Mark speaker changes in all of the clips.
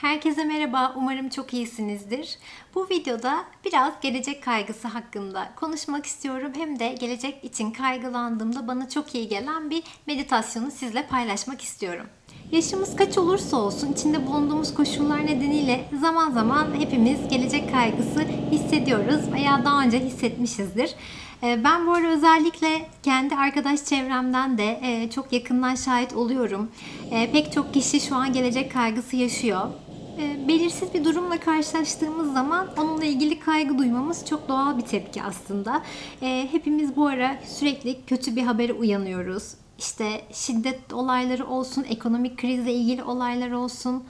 Speaker 1: Herkese merhaba, umarım çok iyisinizdir. Bu videoda biraz gelecek kaygısı hakkında konuşmak istiyorum. Hem de gelecek için kaygılandığımda bana çok iyi gelen bir meditasyonu sizle paylaşmak istiyorum. Yaşımız kaç olursa olsun içinde bulunduğumuz koşullar nedeniyle zaman zaman hepimiz gelecek kaygısı hissediyoruz veya daha önce hissetmişizdir. Ee, Ben bu ara özellikle kendi arkadaş çevremden de e, çok yakından şahit oluyorum. E, Pek çok kişi şu an gelecek kaygısı yaşıyor. E, Belirsiz bir durumla karşılaştığımız zaman onunla ilgili kaygı duymamız çok doğal bir tepki aslında. E, Hepimiz bu ara sürekli kötü bir habere uyanıyoruz. İşte şiddet olayları olsun, ekonomik krizle ilgili olaylar olsun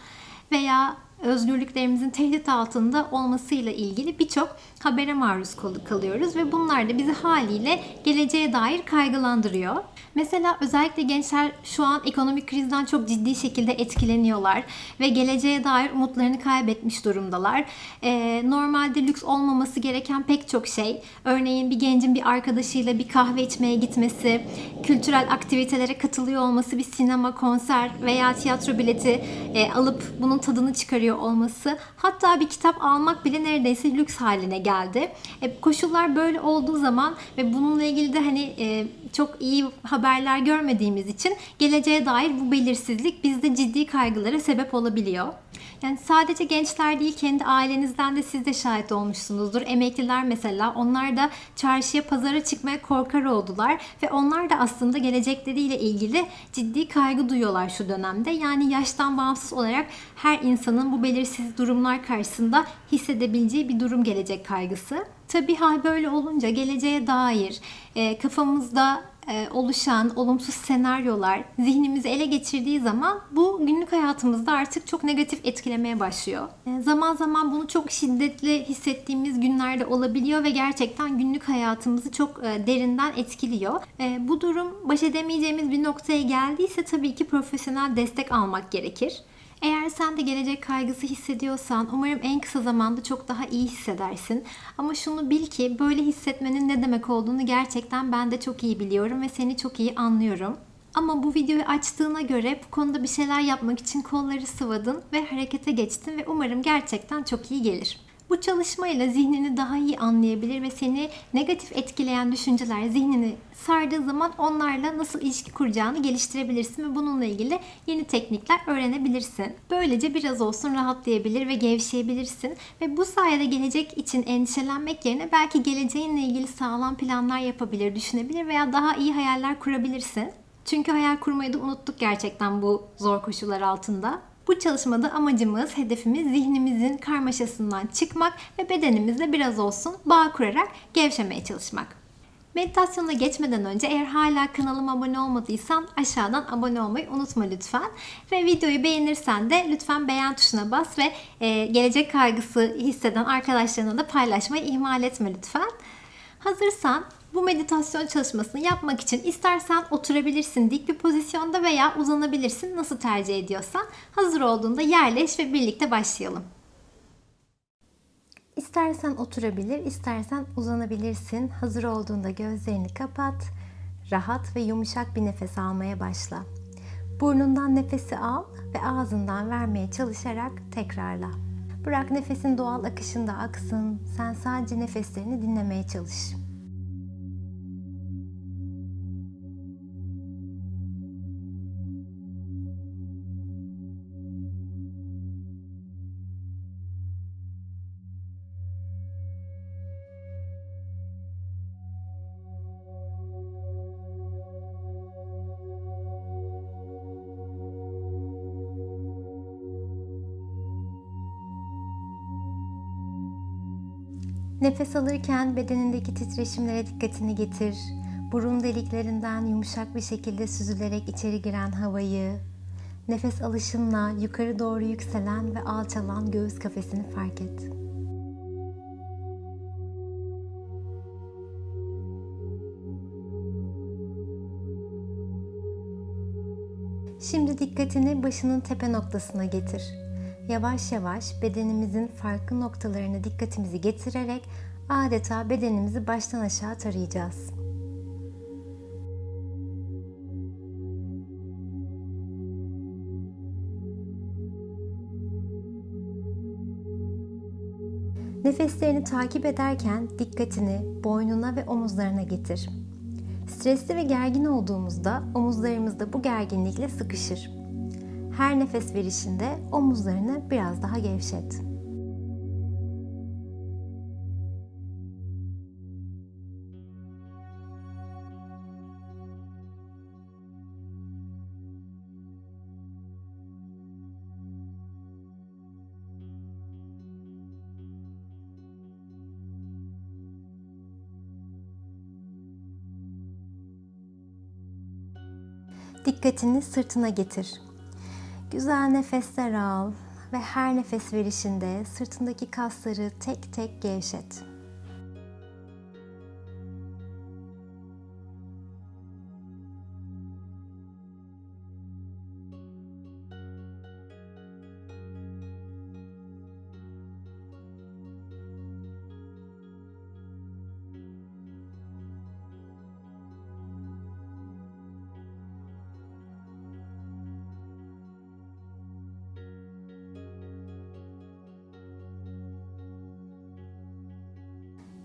Speaker 1: veya özgürlüklerimizin tehdit altında olmasıyla ilgili birçok habere maruz kal- kalıyoruz ve bunlar da bizi haliyle geleceğe dair kaygılandırıyor. Mesela özellikle gençler şu an ekonomik krizden çok ciddi şekilde etkileniyorlar ve geleceğe dair umutlarını kaybetmiş durumdalar. Ee, normalde lüks olmaması gereken pek çok şey, örneğin bir gencin bir arkadaşıyla bir kahve içmeye gitmesi, kültürel aktivitelere katılıyor olması, bir sinema, konser veya tiyatro bileti e, alıp bunun tadını çıkarıyor olması, hatta bir kitap almak bile neredeyse lüks haline geldi. E, koşullar böyle olduğu zaman ve bununla ilgili de hani e, çok iyi haberler görmediğimiz için geleceğe dair bu belirsizlik bizde ciddi kaygılara sebep olabiliyor. Yani sadece gençler değil kendi ailenizden de siz de şahit olmuşsunuzdur. Emekliler mesela onlar da çarşıya pazara çıkmaya korkar oldular ve onlar da aslında gelecekleriyle ilgili ciddi kaygı duyuyorlar şu dönemde. Yani yaştan bağımsız olarak her insanın bu belirsiz durumlar karşısında hissedebileceği bir durum gelecek kaygısı. Tabii hal böyle olunca geleceğe dair e, kafamızda e, oluşan olumsuz senaryolar zihnimizi ele geçirdiği zaman bu günlük hayatımızda artık çok negatif etkilemeye başlıyor. E, zaman zaman bunu çok şiddetli hissettiğimiz günlerde olabiliyor ve gerçekten günlük hayatımızı çok e, derinden etkiliyor. E, bu durum baş edemeyeceğimiz bir noktaya geldiyse tabii ki profesyonel destek almak gerekir. Eğer sen de gelecek kaygısı hissediyorsan umarım en kısa zamanda çok daha iyi hissedersin. Ama şunu bil ki böyle hissetmenin ne demek olduğunu gerçekten ben de çok iyi biliyorum ve seni çok iyi anlıyorum. Ama bu videoyu açtığına göre bu konuda bir şeyler yapmak için kolları sıvadın ve harekete geçtin ve umarım gerçekten çok iyi gelir. Bu çalışmayla zihnini daha iyi anlayabilir ve seni negatif etkileyen düşünceler zihnini sardığı zaman onlarla nasıl ilişki kuracağını geliştirebilirsin ve bununla ilgili yeni teknikler öğrenebilirsin. Böylece biraz olsun rahatlayabilir ve gevşeyebilirsin ve bu sayede gelecek için endişelenmek yerine belki geleceğinle ilgili sağlam planlar yapabilir, düşünebilir veya daha iyi hayaller kurabilirsin. Çünkü hayal kurmayı da unuttuk gerçekten bu zor koşullar altında. Bu çalışmada amacımız, hedefimiz zihnimizin karmaşasından çıkmak ve bedenimizle biraz olsun bağ kurarak gevşemeye çalışmak. Meditasyona geçmeden önce eğer hala kanalıma abone olmadıysan aşağıdan abone olmayı unutma lütfen. Ve videoyu beğenirsen de lütfen beğen tuşuna bas ve e, gelecek kaygısı hisseden arkadaşlarına da paylaşmayı ihmal etme lütfen. Hazırsan bu meditasyon çalışmasını yapmak için istersen oturabilirsin dik bir pozisyonda veya uzanabilirsin nasıl tercih ediyorsan. Hazır olduğunda yerleş ve birlikte başlayalım. İstersen oturabilir, istersen uzanabilirsin. Hazır olduğunda gözlerini kapat. Rahat ve yumuşak bir nefes almaya başla. Burnundan nefesi al ve ağzından vermeye çalışarak tekrarla. Bırak nefesin doğal akışında aksın. Sen sadece nefeslerini dinlemeye çalış. Nefes alırken bedenindeki titreşimlere dikkatini getir. Burun deliklerinden yumuşak bir şekilde süzülerek içeri giren havayı, nefes alışınla yukarı doğru yükselen ve alçalan göğüs kafesini fark et. Şimdi dikkatini başının tepe noktasına getir. Yavaş yavaş bedenimizin farklı noktalarına dikkatimizi getirerek adeta bedenimizi baştan aşağı tarayacağız. Nefeslerini takip ederken dikkatini boynuna ve omuzlarına getir. Stresli ve gergin olduğumuzda omuzlarımız da bu gerginlikle sıkışır. Her nefes verişinde omuzlarını biraz daha gevşet. Dikkatini sırtına getir. Güzel nefesler al ve her nefes verişinde sırtındaki kasları tek tek gevşet.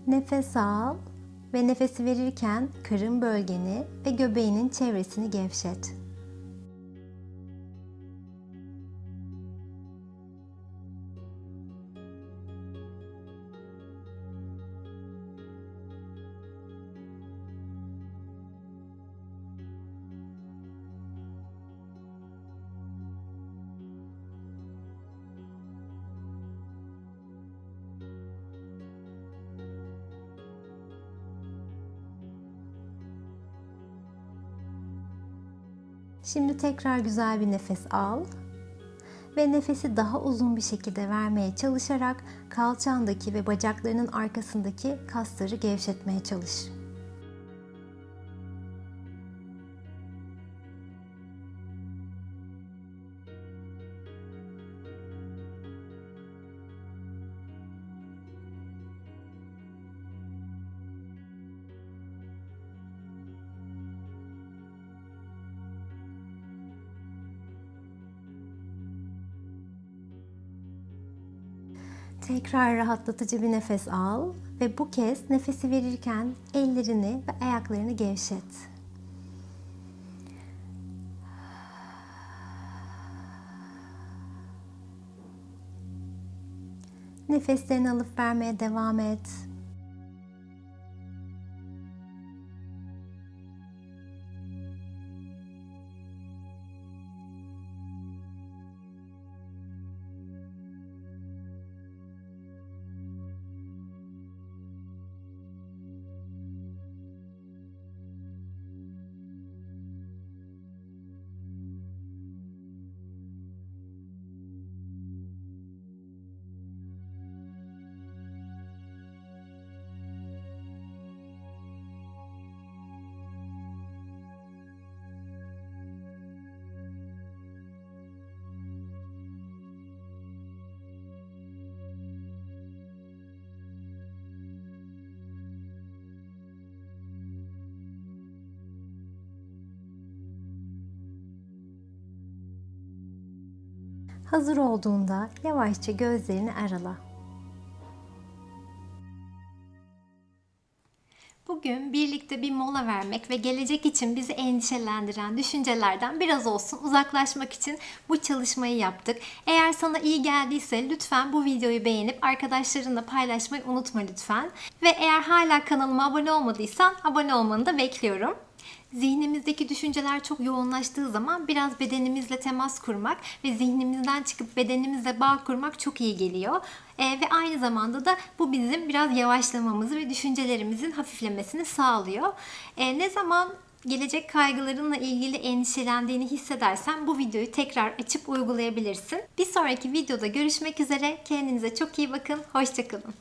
Speaker 1: Nefes al ve nefesi verirken karın bölgeni ve göbeğinin çevresini gevşet. Şimdi tekrar güzel bir nefes al ve nefesi daha uzun bir şekilde vermeye çalışarak kalçandaki ve bacaklarının arkasındaki kasları gevşetmeye çalış. Tekrar rahatlatıcı bir nefes al ve bu kez nefesi verirken ellerini ve ayaklarını gevşet. Nefeslerini alıp vermeye devam et. Hazır olduğunda yavaşça gözlerini arala. Bugün birlikte bir mola vermek ve gelecek için bizi endişelendiren düşüncelerden biraz olsun uzaklaşmak için bu çalışmayı yaptık. Eğer sana iyi geldiyse lütfen bu videoyu beğenip arkadaşlarınla paylaşmayı unutma lütfen. Ve eğer hala kanalıma abone olmadıysan abone olmanı da bekliyorum. Zihnimizdeki düşünceler çok yoğunlaştığı zaman biraz bedenimizle temas kurmak ve zihnimizden çıkıp bedenimizle bağ kurmak çok iyi geliyor. Ee, ve aynı zamanda da bu bizim biraz yavaşlamamızı ve düşüncelerimizin hafiflemesini sağlıyor. Ee, ne zaman gelecek kaygılarınla ilgili endişelendiğini hissedersen bu videoyu tekrar açıp uygulayabilirsin. Bir sonraki videoda görüşmek üzere. Kendinize çok iyi bakın. Hoşçakalın.